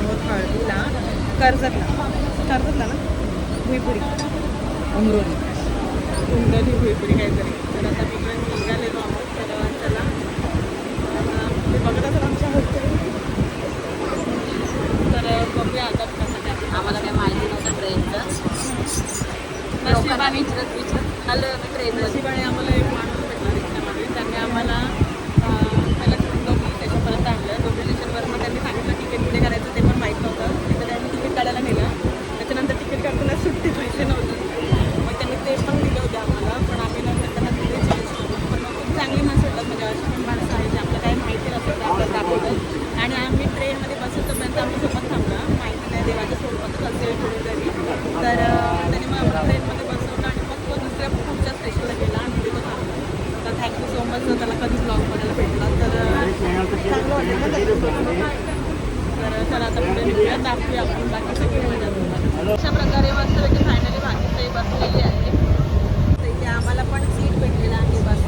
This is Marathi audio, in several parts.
आहोत हळदीला कर्जतला. कर्जतला ना? भुईपुरी. अमरोली उंडली भुईपुरी काहीतरी. तर आता मी पण निघालेलो आहोत तर चला ते बघत असाल आमच्या तर बघूया आता कसं काय आम्हाला काही माहिती नव्हतं ट्रेनचं. लोकांना विचारत विचारत आलं नशिबाने आम्हाला एक माणूस भेटला रिक्षामध्ये. त्यांनी आम्हाला पहिला डोंबिवली स्टेशनपर्यंत आणलं. डोंबिवली स्टेशनवर मग त्यांनी सांगितलं तिकीट कुठे करायचं ते पण माहीत नव्हतं तिथं त्यांनी तिकीट काढायला नेलं त्याच्यानंतर तिकीट काढताना सुट्टी पैसे नव्हते मग त्यांनी ते पण दिलं होते आम्हाला पण आम्ही नंतर त्यांना तिथे चेंज केलं पण मग खूप चांगली माणसं भेटतात म्हणजे अशी पण माणसं आहेत जे आपल्याला काही माहिती नसतं ते आपल्याला दाखवतात आणि आम्ही ट्रेनमध्ये बसत तोपर्यंत आम्ही सोबत थांबला माहिती नाही देवाच्या स्वरूपातच असेल कुठेतरी तर अं, त्यांनी मग आम्हाला ट्रेनमध्ये बसवलं आणि मग तो दुसऱ्या पुढच्या स्टेशनला गेला आणि तिथं थांबला तर थँक्यू सो मच त्याला कधी ब्लॉग बघायला भेटला तर चांगलं वाटेल ना तर चला आता पुढे निघूया. दाखवूया आपण बाकी सगळी मजा तुम्हाला अशा प्रकारे मस्त फायनली भाजी बसलेली आहे. आम्हाला पण सीट भेटलेला आहे बस.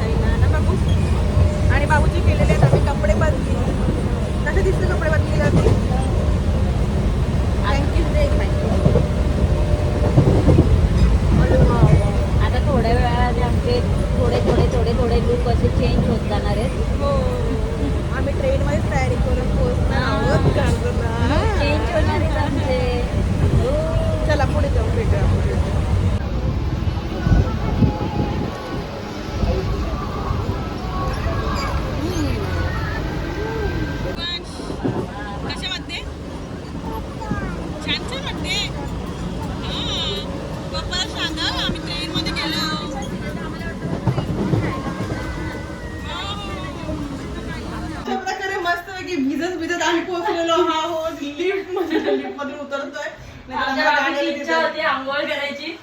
आम्हाला इच्छा होती आंघोळ करायची.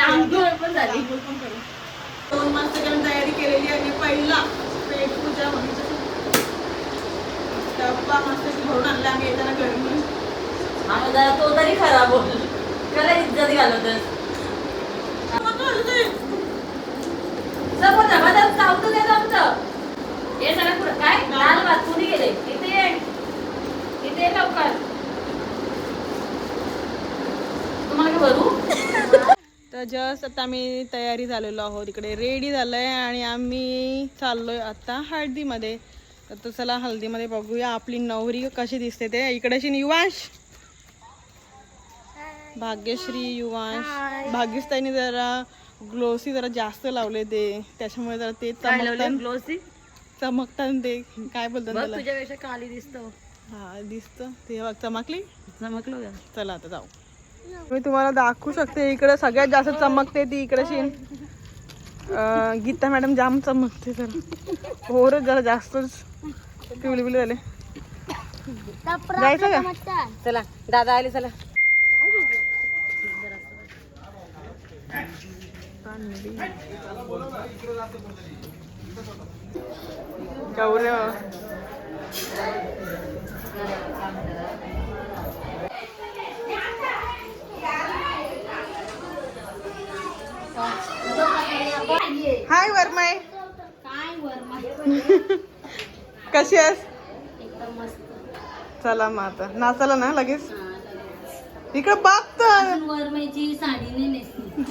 आंघोळ पण झाली दोन माणसं घेऊन तयारी केलेली आहे. पहिला पेट पूजा मम्मीचा डब्बा मस्त भरून आणला आम्ही येताना घरून आम्ही जरा तो तरी खराब होईल त्याला इज्जत आमचं. हे सगळं काय? लाल भात कुणी गेले? इथे ये. इथे लवकर. तुम्हाला काय भरू? तर जस्ट आता आम्ही तयारी झालेलो आहोत. इकडे रेडी झालंय आणि आम्ही चाललोय आता हळदीमध्ये. तर चला हळदीमध्ये बघूया आपली नवरी कशी दिसते ते. इकडेशी युवांश भाग्यश्री युवांश. भाग्यश्रीने जरा ग्लोसी जरा जास्त लावले ते. त्याच्यामुळे जरा ते चमकतात. ग्लोसी ते. काय बोलतात तुझ्यापेक्षा काली दिसतो. हा दिसतं. ते बघ चमकली? चमकलो चला आता जाऊ. मी तुम्हाला दाखवू शकते इकडे सगळ्यात जास्त चमकते ती इकडे शीन गीता मॅडम जाम चमकते तर. पोर जरा जास्तच पिवली पिवली झाले जायचं का? चला दादा आले चला. गौरव. हाय वर्माय कशी आहेस? चला मग आता. नाचाला ना लगेच? इकडे बघ तर. वरमाईची साडी नाही नेसली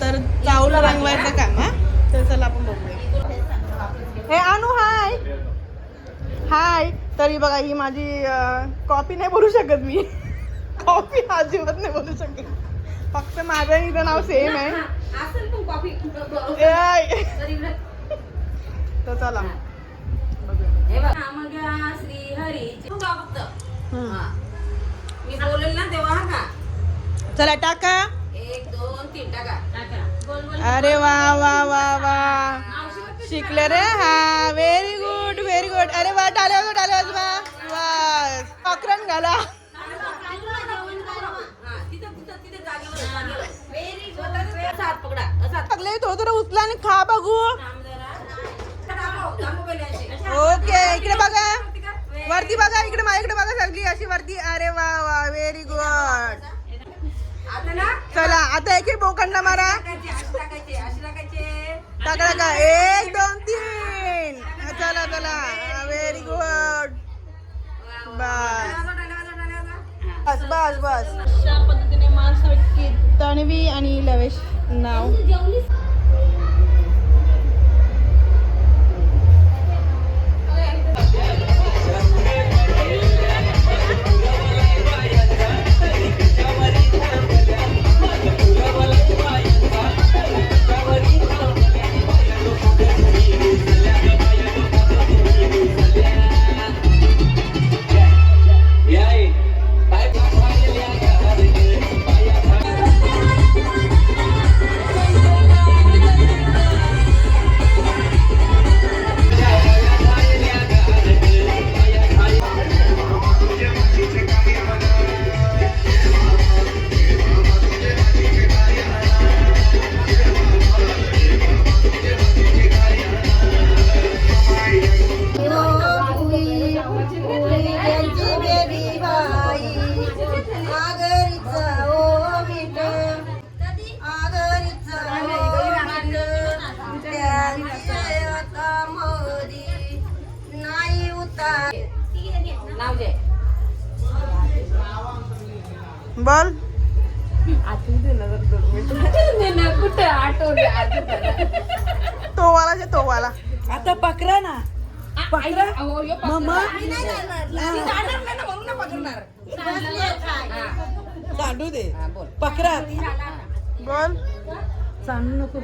तर चावल रंगवायचं काम हा? तर चला आपण बघूया. हे अनु हाय हाय तरी बघा ही माझी कॉपी नाही बोलू शकत मी. कॉपी अजिबात नाही बोलू शकत. फक्त माझं हिचं नाव सेम आहे. तर चला. चला टाका. अरे वा वा वा वा. शिकले रे हा. व्हेरी गुड व्हेरी गुड अरे वा टाले टाले वाजवा बस पकरण घाला. असा हात पकडा असा हात लागले थोडं थोडं उचला आणि खा बघू. ओके इकडे बघा. वरती बघा इकडे माझ्याकडे बघा सगळी अशी वरती. अरे वा वा. व्हेरी गुड चला. आता एक एक बोकंडा मारा. टाकायचे, अशी टाकायचे, अशी टाकायचे. टाका टाका एक दोन तीन. चला चला. व्हेरी गुड बस. बस. बस बस अशा पद्धतीने माणसापैकी तणवी आणि लवेश नाव नाव. बोल? तो वाला जे तो वाला आता पकरा ना. पकरा. मम्मा. सांडू दे. पकरा. बोल? सांडू नको